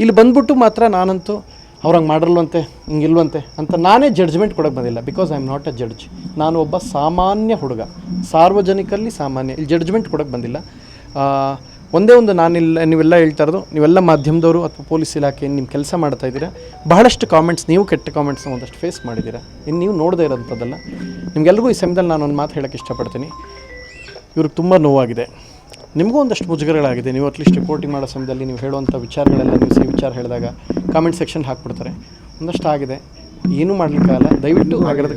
ಇಲ್ಲಿ ಬಂದ್ಬಿಟ್ಟು ಮಾತ್ರ ನಾನಂತೂ ಅವ್ರಂಗೆ ಮಾಡಿರಲ್ವಂತೆ ಹಿಂಗಿಲ್ವಂತೆ ಅಂತ ನಾನೇ ಜಡ್ಜ್ಮೆಂಟ್ ಕೊಡೋಕ್ಕೆ ಬಂದಿಲ್ಲ because I am not a judge ನಾನು ಒಬ್ಬ ಸಾಮಾನ್ಯ ಹುಡುಗ, ಸಾರ್ವಜನಿಕಲ್ಲಿ ಸಾಮಾನ್ಯ, ಇಲ್ಲಿ ಜಡ್ಜ್ಮೆಂಟ್ ಕೊಡೋಕ್ಕೆ ಬಂದಿಲ್ಲ. ಒಂದೇ ಒಂದು ನಾನಿಲ್ಲ ನೀವೆಲ್ಲ ಹೇಳ್ತಾ ಇರೋದು, ನೀವೆಲ್ಲ ಮಾಧ್ಯಮದವರು ಅಥವಾ ಪೊಲೀಸ್ ಇಲಾಖೆ ನಿಮ್ಮ ಕೆಲಸ ಮಾಡ್ತಾ ಇದ್ದೀರಾ? ಬಹಳಷ್ಟು ಕಾಮೆಂಟ್ಸ್ ನೀವು ಕೆಟ್ಟ ಕಾಮೆಂಟ್ಸ್ನ ಒಂದಷ್ಟು ಫೇಸ್ ಮಾಡಿದ್ದೀರಾ? ಇನ್ನು ನೀವು ನೋಡದೇ ಇರೋಂಥದ್ದಲ್ಲ. ನಿಮಗೆಲ್ಲರಿಗೂ ಈ ಸಮಯದಲ್ಲಿ ನಾನು ಒಂದು ಮಾತು ಹೇಳೋಕ್ಕೆ ಇಷ್ಟಪಡ್ತೀನಿ. ಇವ್ರಿಗೆ ತುಂಬ ನೋವಾಗಿದೆ. ನಿಮಗೂ ಒಂದಷ್ಟು ಮುಜುಗರಗಳಾಗಿದೆ. ನೀವು ಅಟ್ಲೀಸ್ಟ್ ರಿಪೋರ್ಟಿಂಗ್ ಮಾಡೋ ಸಮಯದಲ್ಲಿ ನೀವು ಹೇಳುವಂಥ ವಿಚಾರಗಳೆಲ್ಲ ನೀವು ಸಿ ವಿಚಾರ ಹೇಳಿದಾಗ ಕಾಮೆಂಟ್ ಸೆಕ್ಷನ್ ಹಾಕ್ಬಿಡ್ತಾರೆ. ಒಂದಷ್ಟು ಆಗಿದೆ. ಏನೂ ಮಾಡಲಿಕ್ಕಾಗಲ್ಲ ದಯವಿಟ್ಟು ಆಗಿರೋದು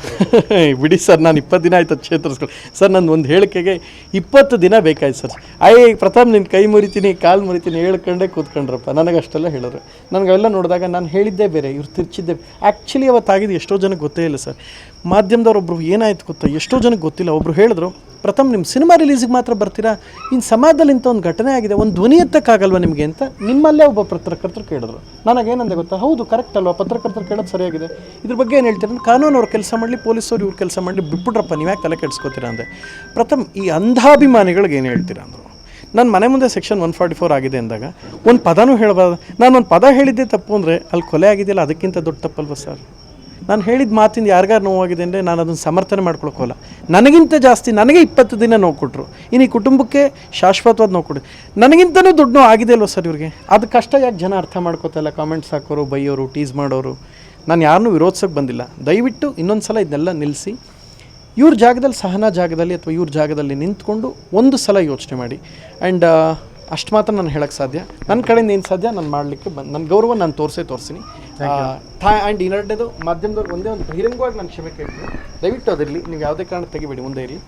ಬಿಡಿ ಸರ್, ನಾನು ಇಪ್ಪತ್ತು ದಿನ ಆಯ್ತು ಚೇತರಿಸ್ಕೊಳ್ಳಿ ಸರ್ ನನ್ನ ಒಂದು ಹೇಳಿಕೆಗೆ ಇಪ್ಪತ್ತು ದಿನ ಬೇಕಾಯ್ತು ಸರ್. ಅಯ್ಯ ಪ್ರಥಮ್ ನಿನ್ನ ಕೈ ಮುರಿತೀನಿ, ಕಾಲು ಮುರಿತೀನಿ ಹೇಳ್ಕೊಂಡೇ ಕೂತ್ಕೊಂಡ್ರಪ್ಪ. ನನಗೆ ಅಷ್ಟೆಲ್ಲ ಹೇಳಿದ್ರು. ನನಗೆ ಅವೆಲ್ಲ ನೋಡಿದಾಗ ನಾನು ಹೇಳಿದ್ದೇ ಬೇರೆ, ಇವ್ರು ತಿರ್ಚಿದ್ದೆ ಆ್ಯಕ್ಚುಲಿ ಅವತ್ತಾಗಿದ್ದು ಎಷ್ಟೋ ಜನಕ್ಕೆ ಗೊತ್ತೇ ಇಲ್ಲ ಸರ್. ಮಾಧ್ಯಮದವ್ರೊಬ್ರು ಏನಾಯ್ತು ಗೊತ್ತಾ? ಎಷ್ಟೋ ಜನಕ್ಕೆ ಗೊತ್ತಿಲ್ಲ. ಒಬ್ಬರು ಹೇಳಿದ್ರು ಪ್ರಥಮ್ ನಿಮ್ಮ ಸಿನಿಮಾ ರಿಲೀಸಿಗೆ ಮಾತ್ರ ಬರ್ತೀರಾ? ಇನ್ನು ಸಮಾಜದಲ್ಲಿ ಇಂಥ ಒಂದು ಘಟನೆ ಆಗಿದೆ, ಒಂದು ಧ್ವನಿ ಎತ್ತಕ್ಕಾಗಲ್ವ ನಿಮಗೆ ಅಂತ ನಿಮ್ಮಲ್ಲೇ ಒಬ್ಬ ಪತ್ರಕರ್ತರು ಕೇಳಿದ್ರು. ನನಗೇನಂದೆ ಗೊತ್ತಾ? ಹೌದು ಕರೆಕ್ಟ್ ಅಲ್ವಾ? ಪತ್ರಕರ್ತರು ಕೇಳೋದು ಸರಿಯಾಗಿದೆ. ಇದ್ರ ಬಗ್ಗೆ ಏನು ಹೇಳ್ತೀರ? ಕಾನೂನು ಅವ್ರ ಕೆಲಸ ಮಾಡಲಿ, ಪೊಲೀಸವ್ರು ಇವ್ರ ಕೆಲಸ ಮಾಡಲಿ ಬಿಟ್ಬಿಟ್ರಪ್ಪ ನೀವು ಯಾಕೆ ತಲೆ ಕೆಡಿಸ್ಕೋತೀರಾ ಅಂದೆ. ಪ್ರಥಮ್ ಈ ಅಂಧಾಭಿಮಾನಿಗಳಿಗೆ ಏನು ಹೇಳ್ತೀರಾ ಅಂದರು. ನನ್ನ ಮನೆ ಮುಂದೆ ಸೆಕ್ಷನ್ ಒನ್ ಫಾರ್ಟಿ ಫೋರ್ ಆಗಿದೆ ಅಂದಾಗ ಒಂದು ಪದನೂ ಹೇಳಬಾರ್ದು. ನಾನು ಒಂದು ಪದ ಹೇಳಿದ್ದೆ ತಪ್ಪು ಅಂದರೆ ಅಲ್ಲಿ ಕೊಲೆ ಆಗಿದೆಯಲ್ಲ, ಅದಕ್ಕಿಂತ ದೊಡ್ಡ ತಪ್ಪಲ್ವ ಸರ್? ನಾನು ಹೇಳಿದ ಮಾತಿಂದ ಯಾರಿಗಾರು ನೋವಾಗಿದೆ ಅಂದರೆ ನಾನು ಅದನ್ನು ಸಮರ್ಥನೆ ಮಾಡ್ಕೊಳಕ್ಕೋಲ್ಲ ನನಗಿಂತ ಜಾಸ್ತಿ ನನಗೆ ಇಪ್ಪತ್ತು ದಿನ ನೋವು ಕೊಟ್ಟರು ಇನ್ನು ಈ ಕುಟುಂಬಕ್ಕೆ ಶಾಶ್ವತವಾದ ನೋವು ಕೊಡಿ ನನಗಿಂತನೂ ದುಡ್ಡು ನೋವು ಆಗಿದೆ ಅಲ್ವ ಸರ್ ಇವ್ರಿಗೆ? ಅದು ಕಷ್ಟ ಯಾಕೆ ಜನ ಅರ್ಥ ಮಾಡ್ಕೋತಲ್ಲ ಕಾಮೆಂಟ್ಸ್ ಹಾಕೋರು, ಬೈಯೋರು ಟೀಸ್ ಮಾಡೋರು. ನಾನು ಯಾರನ್ನೂ ವಿರೋಧಿಸೋಕೆ ಬಂದಿಲ್ಲ. ದಯವಿಟ್ಟು ಇನ್ನೊಂದು ಸಲ ಇದನ್ನೆಲ್ಲ ನಿಲ್ಲಿಸಿ. ಇವ್ರ ಜಾಗದಲ್ಲಿ ಸಹನಾ ಜಾಗದಲ್ಲಿ ಅಥವಾ ಇವ್ರ ಜಾಗದಲ್ಲಿ ನಿಂತ್ಕೊಂಡು ಒಂದು ಸಲ ಯೋಚನೆ ಮಾಡಿ. ಆ್ಯಂಡ್ ಅಷ್ಟು ಮಾತ್ರ ನಾನು ಹೇಳಕ್ಕೆ ಸಾಧ್ಯ. ನನ್ನ ಕಡೆಯಿಂದ ಏನು ಸಾಧ್ಯ? ನಾನು ಮಾಡಲಿಕ್ಕೆ ಬಂದು ನನ್ನ ಗೌರವ ನಾನು ತೋರಿಸೇ ತೋರಿಸ್ತೀನಿ. ಆ್ಯಂಡ್ ಇನ್ನೆರಡನೇದು ಮಾಧ್ಯಮದವ್ರು ಒಂದೇ ಒಂದು ಬಹಿರಂಗವಾಗಿ ನಾನು ಕ್ಷಮೆ ಕೇಳ್ತೀನಿ. ದಯವಿಟ್ಟು ಅದಿರಲಿ ನೀವು ಯಾವುದೇ ಕಾರಣ ತೆಗಿಬೇಡಿ ಮುಂದೆ ಇರಲಿ.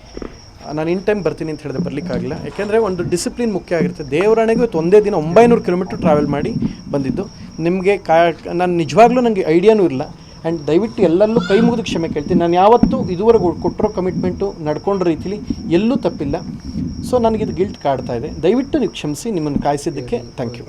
ನಾನು ಇನ್ ಟೈಮ್ ಬರ್ತೀನಿ ಅಂತ ಹೇಳಿದೆ ಬರಲಿಕ್ಕಾಗಿಲ್ಲ. ಯಾಕೆಂದರೆ ಒಂದು ಡಿಸಿಪ್ಲಿನ್ ಮುಖ್ಯ ಆಗಿರುತ್ತೆ. ದೇವರಾಣೆಗೂ ಇವತ್ತು ಒಂದೇ ದಿನ ಒಂಬೈನೂರು ಕಿಲೋಮೀಟ್ರ್ ಟ್ರಾವೆಲ್ ಮಾಡಿ ಬಂದಿದ್ದು. ನಿಮಗೆ ಕಾ ನಾನು ನಿಜವಾಗ್ಲೂ ನನಗೆ ಐಡಿಯಾನೂ ಇಲ್ಲ. ಆ್ಯಂಡ್ ದಯವಿಟ್ಟು ಎಲ್ಲರಲ್ಲೂ ಕೈ ಮುಗಿದು ಕ್ಷಮೆ ಕೇಳ್ತೀನಿ. ನಾನು ಯಾವತ್ತೂ ಇದುವರೆಗೂ ಕೊಟ್ಟಿರೋ ಕಮಿಟ್ಮೆಂಟು ನಡ್ಕೊಂಡ ರೀತಿಲಿ ಎಲ್ಲೂ ತಪ್ಪಿಲ್ಲ. ಸೊ ನನಗಿದು ಗಿಲ್ಟ್ ಕಾಡ್ತಾ ಇದೆ. ದಯವಿಟ್ಟು ನೀವು ಕ್ಷಮಿಸಿ ನಿಮ್ಮನ್ನು ಕಾಯಿಸಿದ್ದಕ್ಕೆ ಥ್ಯಾಂಕ್ ಯು